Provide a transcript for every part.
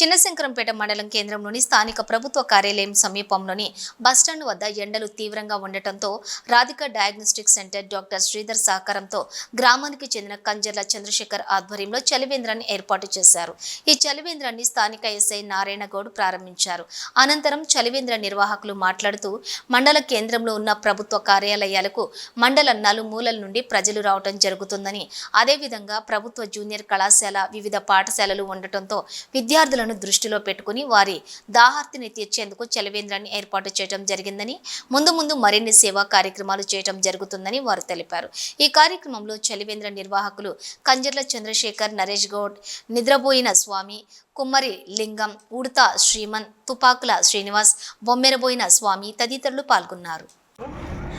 చిన్నశంకరంపేట మండలం కేంద్రంలోని స్థానిక ప్రభుత్వ కార్యాలయం సమీపంలోని బస్టాండ్ వద్ద ఎండలు తీవ్రంగా ఉండటంతో Radhika diagnostic centre doctor Sridhar సహకారంతో గ్రామానికి చెందిన కంజర్ల చంద్రశేఖర్ ఆధ్వర్యంలో చలివేంద్రాన్ని ఏర్పాటు చేశారు. ఈ చలివేంద్రాన్ని స్థానిక ఎస్ఐ నారాయణ గౌడ్ ప్రారంభించారు. అనంతరం చలివేంద్ర నిర్వాహకులు మాట్లాడుతూ మండల కేంద్రంలో ఉన్న ప్రభుత్వ కార్యాలయాలకు మండల నలుమూలల నుండి ప్రజలు రావటం జరుగుతుందని అదేవిధంగా ప్రభుత్వ జూనియర్ కళాశాల వివిధ పాఠశాలలు ఉండటంతో విద్యార్థులను దృష్టిలో పెట్టుకుని వారి దాహార్తిని తీర్చేందుకు చలివేంద్రాన్ని ఏర్పాటు చేయడం జరిగిందని ముందు ముందు మరిన్ని సేవా కార్యక్రమాలు చేయడం జరుగుతుందని వారు తెలిపారు. ఈ కార్యక్రమంలో చలివేంద్ర నిర్వాహకులు కంజర్ల చంద్రశేఖర్ నరేష్ గౌడ్ నిద్రపోయిన స్వామి కుమ్మరి లింగం ఉడత శ్రీమన్ తుపాకుల శ్రీనివాస్ బొమ్మెరబోయిన స్వామి తదితరులు పాల్గొన్నారు.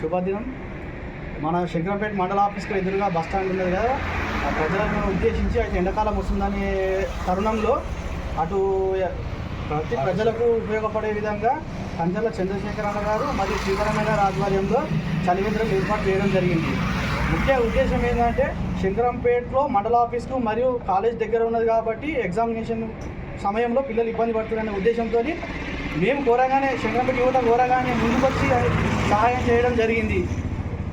శుభదినం. మన శంకరంపేట మండల ఆఫీస్కి ఎదురుగా బస్ స్టాండ్ ఉన్నది కదా. ప్రజలను ఉద్దేశించి అయితే ఎండాకాలం వస్తుందనే తరుణంలో అటు ప్రతి ప్రజలకు ఉపయోగపడే విధంగా కంజల చంద్రశేఖర గారు మరియు శ్రీధరన్న గారి ఆధ్వర్యంలో చలివేంద్రం ఏర్పాటు చేయడం జరిగింది. ముఖ్య ఉద్దేశం ఏంటంటే శంకరంపేటలో మండల ఆఫీస్కు మరియు కాలేజ్ దగ్గర ఉన్నది కాబట్టి ఎగ్జామినేషన్ సమయంలో పిల్లలు ఇబ్బంది పడుతున్నారనే ఉద్దేశంతో మేము కోరగానే శంకరంపేట యువత కోరగానే ముందుకొచ్చి సహాయం చేయడం జరిగింది.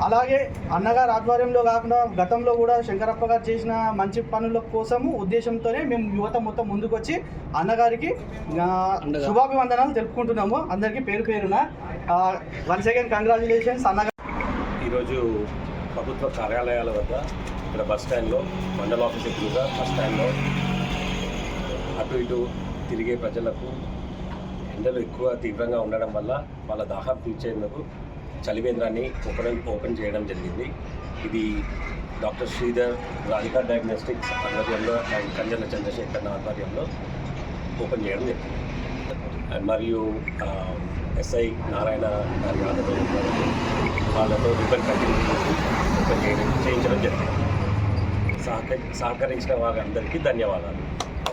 అలాగే అన్నగారు ఆధ్వర్యంలో కాకుండా గతంలో కూడా శంకరప్ప గారు చేసిన మంచి పనుల కోసము ఉద్దేశంతోనే మేము యువత మొత్తం ముందుకొచ్చి అన్నగారికి శుభాభివందనాలు తెలుపుకుంటున్నాము. అందరికీ పేరు పేరున. వన్ సెకండ్ కంగ్రాచులేషన్స్ అన్నగారు. ఈరోజు ప్రభుత్వ కార్యాలయాల వద్ద ఇక్కడ బస్ స్టాండ్లో మండల ఆఫీస్ ఎదురుగా బస్ స్టాండ్లో అటు ఇటు తిరిగే ప్రజలకు ఎండలు ఎక్కువ తీవ్రంగా ఉండడం వల్ల వాళ్ళ దాహం తీర్చేందుకు చలివేంద్రాన్ని ఓపెన్ ఓపెన్ చేయడం జరిగింది. ఇది డాక్టర్ శ్రీధర్ రాధికా డయాగ్నోస్టిక్స్ ఆధ్వర్యంలో అండ్ కంజన చంద్రశేఖర్ ఆధ్వర్యంలో ఓపెన్ చేయడం జరిగింది. అండ్ మరియు ఎస్ఐ నారాయణ గారి ఆధ్వర్యంలో వాళ్ళతో రిబ్బన్ కంటిన్యూ ఓపెన్ చేయడం చేయించడం జరిగింది. సహక సహకరించిన వారందరికీ ధన్యవాదాలు.